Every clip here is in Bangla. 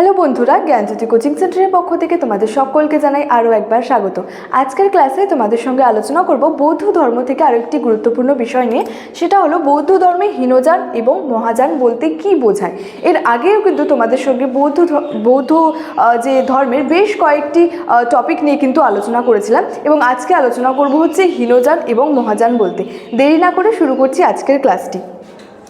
হ্যালো বন্ধুরা, জ্ঞানজ্যোতি কোচিং সেন্টারের পক্ষ থেকে তোমাদের সকলকে জানাই আরও একবার স্বাগত। আজকের ক্লাসে তোমাদের সঙ্গে আলোচনা করব বৌদ্ধ ধর্ম থেকে আরও একটি গুরুত্বপূর্ণ বিষয় নিয়ে। সেটা হলো বৌদ্ধ ধর্মে হীনযান এবং মহাযান বলতে কি বোঝায়। এর আগেও কিন্তু তোমাদের সঙ্গে বৌদ্ধ বৌদ্ধ যে ধর্মের বেশ কয়েকটি টপিক নিয়ে কিন্তু আলোচনা করেছিলাম এবং আজকে আলোচনা করব হচ্ছে হীনযান এবং মহাযান বলতে। দেরি না করে শুরু করছি আজকের ক্লাসটি।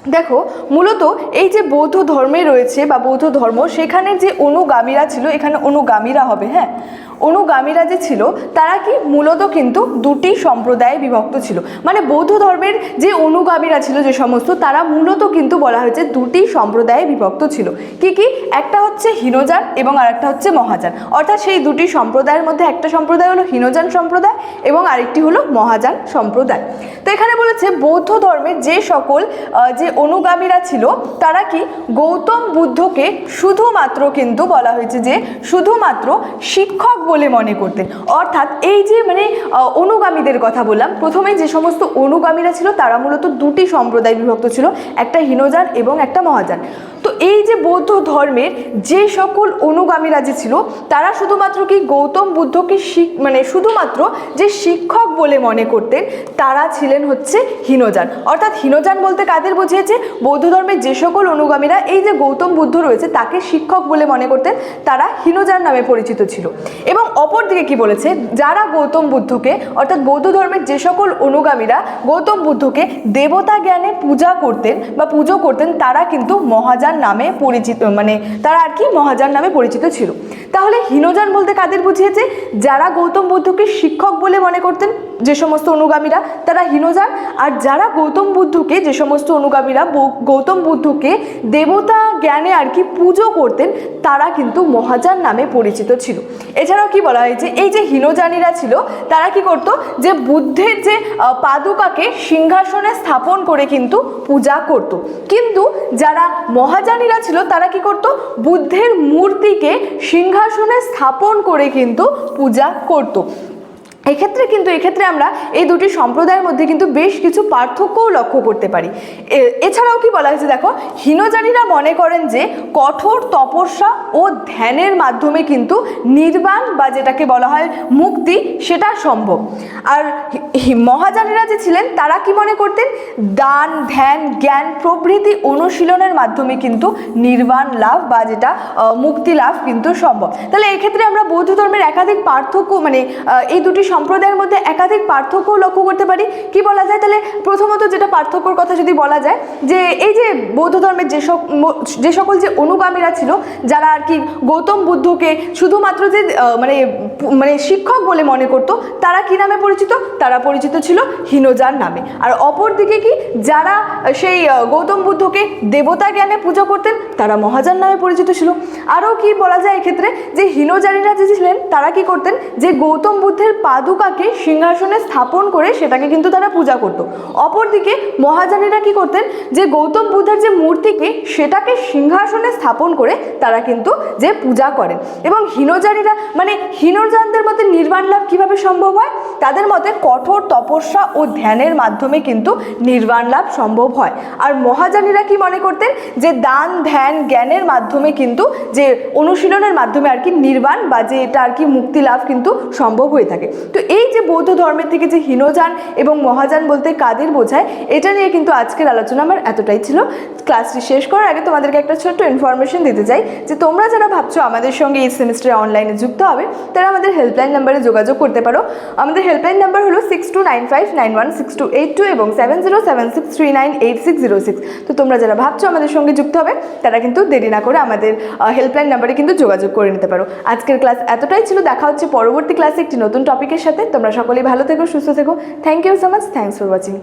দেখো, মূলত এই যে বৌদ্ধ ধর্মে রয়েছে বা বৌদ্ধ ধর্ম, সেখানে যে অনুগামীরা ছিল, এখানে অনুগামীরা হবে হ্যাঁ? অনুগামীরা যে ছিল, তারা কি মূলত কিন্তু দুটি সম্প্রদায়ে বিভক্ত ছিল। মানে বৌদ্ধ ধর্মের যে অনুগামীরা ছিল, যে সমস্ত, তারা মূলত কিন্তু বলা হয়েছে দুটি সম্প্রদায়ে বিভক্ত ছিল। কি কি? একটা হচ্ছে হীনযান এবং আরেকটা হচ্ছে মহাযান। অর্থাৎ সেই দুটি সম্প্রদায়ের মধ্যে একটা সম্প্রদায় হলো হীনযান সম্প্রদায় এবং আরেকটি হলো মহাযান সম্প্রদায়। তো এখানে বলেছে বৌদ্ধ ধর্মের যে সকল যে অনুগামীরা ছিল, তারা কি গৌতম বুদ্ধকে শুধুমাত্র কিন্তু বলা হয়েছে যে শুধুমাত্র শিক্ষক বলে মনে করতেন। অর্থাৎ এই যে মানে অনুগামীদের কথা বললাম, প্রথমে যে সমস্ত অনুগামীরা ছিল, তারা মূলত দুটি সম্প্রদায় বিভক্ত ছিল, একটা হীনযান এবং একটা মহাযান। তো এই যে বৌদ্ধ ধর্মের যে সকল অনুগামীরা যে ছিল, তারা শুধুমাত্র কি গৌতম বুদ্ধকে মানে শুধুমাত্র যে শিক্ষক বলে মনে করতেন, তারা ছিলেন হচ্ছে হীনযান। অর্থাৎ হীনযান বলতে কাদের বুঝিয়েছে? বৌদ্ধ ধর্মের যে সকল অনুগামীরা, এই যে গৌতম বুদ্ধ রয়েছে, তাকে শিক্ষক বলে মনে করতেন, তারা হীনযান নামে পরিচিত ছিল। এবং অপরদিকে কি বলেছে? যারা গৌতম বুদ্ধকে, অর্থাৎ বৌদ্ধ ধর্মের যে সকল অনুগামীরা গৌতম বুদ্ধকে দেবতা জ্ঞানে পূজা করতেন বা পুজো করতেন, তারা কিন্তু মহাযান নামে পরিচিত মানে তারা আর কি মহাযান নামে পরিচিত ছিল। তাহলে হীনযান বলতে কাদের বুঝিয়েছে? যারা গৌতম বুদ্ধকে শিক্ষক বলে মনে করতেন, যে সমস্ত অনুগামীরা, তারা হীনযান। আর যারা গৌতম বুদ্ধকে, যে সমস্ত অনুগামীরা, গৌতম বুদ্ধকে দেবতা জ্ঞানে আর কি পুজো করতেন, তারা কিন্তু মহাযান নামে পরিচিত ছিল। এছাড়াও কি বলা হয়েছে, এই যে হীনযানীরা ছিল, তারা কি করত, যে বুদ্ধের যে পাদুকাকে সিংহাসনে স্থাপন করে কিন্তু পূজা করত। কিন্তু যারা মহাযানীরা ছিল, তারা কি করত, বুদ্ধের মূর্তিকে সিংহাসনে স্থাপন করে কিন্তু পূজা করত। এক্ষেত্রে কিন্তু, এক্ষেত্রে আমরা এই দুটি সম্প্রদায়ের মধ্যে কিন্তু বেশ কিছু পার্থক্যও লক্ষ্য করতে পারি। এছাড়াও কি বলা হয়েছে দেখো হীনযানীরা মনে করেন যে কঠোর তপস্যা ও ধ্যানের মাধ্যমে কিন্তু নির্বাণ বা যেটাকে বলা হয় মুক্তি, সেটা সম্ভব। আর মহাযানীরা যে ছিলেন, তারা কি মনে করতেন? দান, ধ্যান, জ্ঞান প্রভৃতি অনুশীলনের মাধ্যমে কিন্তু নির্বাণ লাভ বা যেটা মুক্তি লাভ কিন্তু সম্ভব। তাহলে এক্ষেত্রে আমরা বৌদ্ধ ধর্মের একাধিক পার্থক্য মানে এই দুটি সম্প্রদায়ের মধ্যে একাধিক পার্থক্য লক্ষ্য করতে পারি। কি বলা যায় তাহলে? প্রথমত যেটা পার্থক্যর কথা যদি বলা যায়, যে এই যে বৌদ্ধ ধর্মের যে সব যে সকল যে অনুগামীরা ছিল, যারা আর কি গৌতম বুদ্ধকে শুধুমাত্র যে মানে মানে শিক্ষক বলে মনে করতো, তারা কি নামে পরিচিত? তারা পরিচিত ছিল হীনযান নামে। আর অপরদিকে কি? যারা সেই গৌতম বুদ্ধকে দেবতা জ্ঞানে পুজো করতেন, তারা মহাযান নামে পরিচিত ছিল। আরও কি বলা যায় এক্ষেত্রে? যে হীনযানীরা যে ছিলেন, তারা কি করতেন? যে গৌতম বুদ্ধের পাদুকাকে সিংহাসনে স্থাপন করে সেটাকে কিন্তু তারা পূজা করতো। অপরদিকে মহাজানেরা কি করতেন? যে গৌতম বুদ্ধের যে মূর্তিকে সেটাকে সিংহাসনে স্থাপন করে তারা কিন্তু যে পূজা করেন। এবং হীনজারীরা মানে হীনযানদের মধ্যে নির্বাণ লাভ কীভাবে সম্ভব হয়? তাদের মতে কঠোর তপস্যা ও ধ্যানের মাধ্যমে কিন্তু নির্বাণ লাভ সম্ভব হয়। আর মহাযানীরা কি মনে করতেন? যে দান, ধ্যান, জ্ঞানের মাধ্যমে কিন্তু যে অনুশীলনের মাধ্যমে আর কি নির্বাণ বা যে এটা আর কি মুক্তি লাভ কিন্তু সম্ভব হয়ে থাকে। তো এই যে বৌদ্ধ ধর্মের থেকে যে হীনযান এবং মহাযান বলতে কাদের বোঝায়, এটা নিয়ে কিন্তু আজকের আলোচনা আমার এতটাই ছিল। ক্লাসটি শেষ করার আগে তোমাদেরকে একটা ছোট্ট ইনফরমেশন দিতে চাই যে তোমরা যারা ভাবছ আমাদের সঙ্গে এই সেমিস্টারে অনলাইনে যুক্ত হবে, তারা আমাদের হেল্পলাইন নাম্বারে যোগাযোগ করতে পারো। আমাদের হেল্পলাইন নাম্বার হলো six two nine five nine one six two eight two এবং seven zero seven six three nine eight six zero six তো তোমরা যারা ভাবছ আমাদের সঙ্গে যুক্ত হবে, তারা কিন্তু দেরি না করে আমাদের হেল্পলাইন নাম্বারে কিন্তু যোগাযোগ করে নিতে পারো। আজকের ক্লাস এতটাই ছিল, দেখা হচ্ছে পরবর্তী ক্লাসে একটি নতুন টপিকের সাথে। তোমরা সকলেই ভালো থেকো, সুস্থ থেকো। Thank you so much thanks for watching